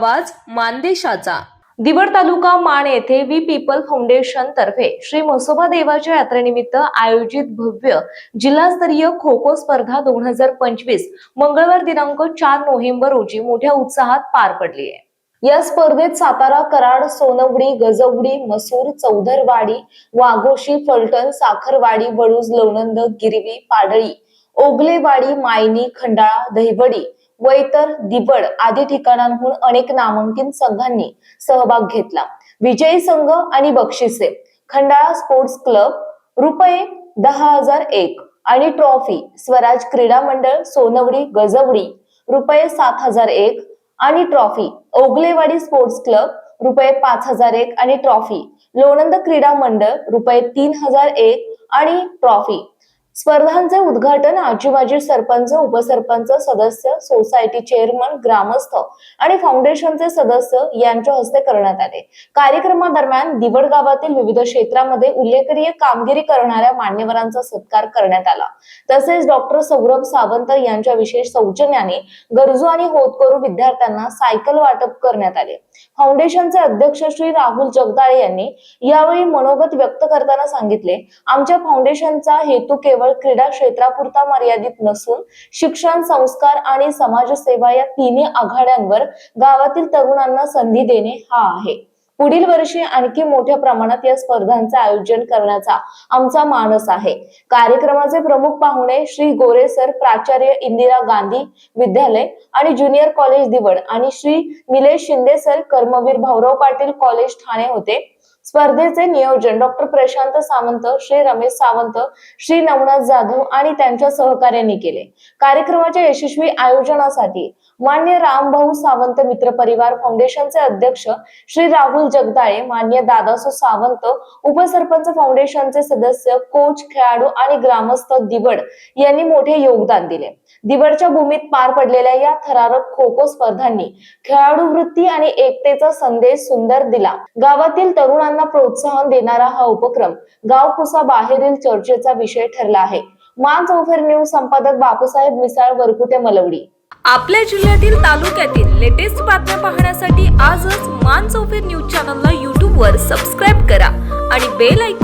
आवाज मानदेशाचा. दिवड तालुका माण येथे we people foundation तर्फे श्री म्हसोबा देवाच्या यात्रेनिमित्त आयोजित भव्य जिल्हास्तरीय खो खो स्पर्धा दोन हजार पंचवीस मंगळवार दिनांक चार नोव्हेंबर रोजी मोठ्या उत्साहात पार पडली आहे. या स्पर्धेत सातारा कराड सोनवडी गजवडी मसूर चौधरवाडी वाघोशी फलटण साखरवाडी वडूज लोणंद गिरवी पाडळी ओगलेवाडी मायनी खंडाळा दहिवडी वैतर दिबड आदी ठिकाणांहून अनेक नामांकित संघांनी सहभाग घेतला. विजयी संघ आणि बक्षिसे. खंडाळा स्पोर्ट्स क्लब रुपये दहा हजार एक आणि ट्रॉफी स्वराज क्रीडा मंडळ सोनवडी गजवडी रुपये सात हजार एक आणि ट्रॉफी ओगलेवाडी स्पोर्ट्स क्लब रुपये पाच हजार एक आणि ट्रॉफी लोणंद क्रीडा मंडळ रुपये तीन हजार एक आणि ट्रॉफी स्पर्धांचे उद्घाटन आजीबाजी सरपंच उपसरपंच सदस्य सोसायटी चेअरमन ग्रामस्थ आणि फाउंडेशनचे सदस्य यांच्या हस्ते करण्यात आले. कार्यक्रमादरम्यान दिवड गावातील विविध क्षेत्रामध्ये उल्लेखनीय कामगिरी करणाऱ्या मान्यवरांचा सत्कार करण्यात आला. तसेच डॉक्टर सौरभ सावंत यांच्या विशेष सौजन्याने गरजू आणि होतकरू विद्यार्थ्यांना सायकल वाटप करण्यात आले. फाउंडेशनचे अध्यक्ष श्री राहुल जगदाळे यांनी यावेळी मनोगत व्यक्त करताना सांगितले आमच्या फाउंडेशनचा हेतू केवळ क्रीडा क्षेत्रापुरता मर्यादित नसून शिक्षण संस्कार आणि समाजसेवा या तिन्ही आघाड्यांवर गावातील तरुणांना संधी देणे हा आहे. पुढील वर्षी आणखी मोठ्या प्रमाणात या स्पर्धांचे आयोजन करण्याचा आमचा मानस आहे. कार्यक्रमाचे प्रमुख पाहुणे श्री गोरे सर प्राचार्य इंदिरा गांधी विद्यालय आणि ज्युनियर कॉलेज दिवड आणि श्री निलेश शिंदे सर कर्मवीर भाऊराव पाटील कॉलेज ठाणे होते. स्पर्धेचे नियोजन डॉक्टर प्रशांत सावंत श्री रमेश सावंत श्री नवनाथ जाधव आणि त्यांच्या सहकार्यांनी केले. कार्यक्रमाच्या यशस्वी आयोजनासाठी मान्य रामभाऊ सावंत मित्र परिवार फाउंडेशनचे अध्यक्ष श्री राहुल जगदाळे मान्य दादासो सावंत उपसरपंच फाउंडेशनचे सदस्य कोच खेळाडू आणि ग्रामस्थ दिवड यांनी मोठे योगदान दिले. दिवडच्या भूमीत पार पडलेल्या या थरारक खो खो स्पर्धांनी खेळाडू वृत्ती आणि एकतेचा संदेश सुंदर दिला. गावातील तरुणांना प्रोत्साहन देणारा हा उपक्रम गावकुसा बाहेरील चर्चेचा विषय ठरला आहे. मान ओफेर न्यूज संपादक बापूसाहेब मिसाळ वरकुटे मलवडी. आपल्या जिल्ह्यातील तालुक्यातील लेटेस्ट बातम्या पाहण्यासाठी आजच मान चौफेर न्यूज चॅनलला यूट्यूबवर सबस्क्राईब करा आणि बेल आयकॉन